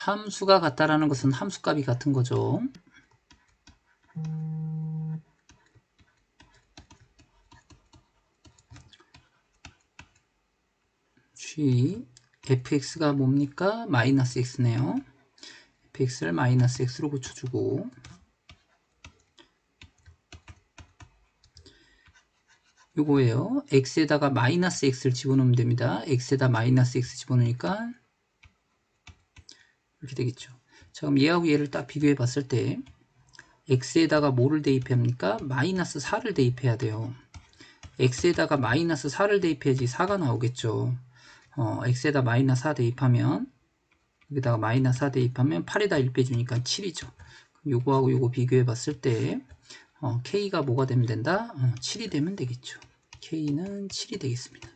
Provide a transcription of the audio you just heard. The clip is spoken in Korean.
함수가 같다라는 것은 함수값이 같은 거죠. g fx가 뭡니까? 마이너스 x네요. fx를 마이너스 x로 붙여주고 요거예요. x에다가 마이너스 x를 집어넣으면 됩니다. x에다 마이너스 x 집어넣으니까 이렇게 되겠죠. 자, 그럼 얘하고 얘를 딱 비교해 봤을 때 x에다가 뭐를 대입합니까? 마이너스 4를 대입해야 돼요. x에다가 마이너스 4를 대입해야지 4가 나오겠죠. 어, x에다 마이너스 4 대입하면 여기다가 마이너스 4 대입하면 8에다 1 빼주니까 7이죠. 요거하고 요거 비교해 봤을 때 어, k가 뭐가 되면 된다? 어, 7이 되면 되겠죠. k는 7이 되겠습니다.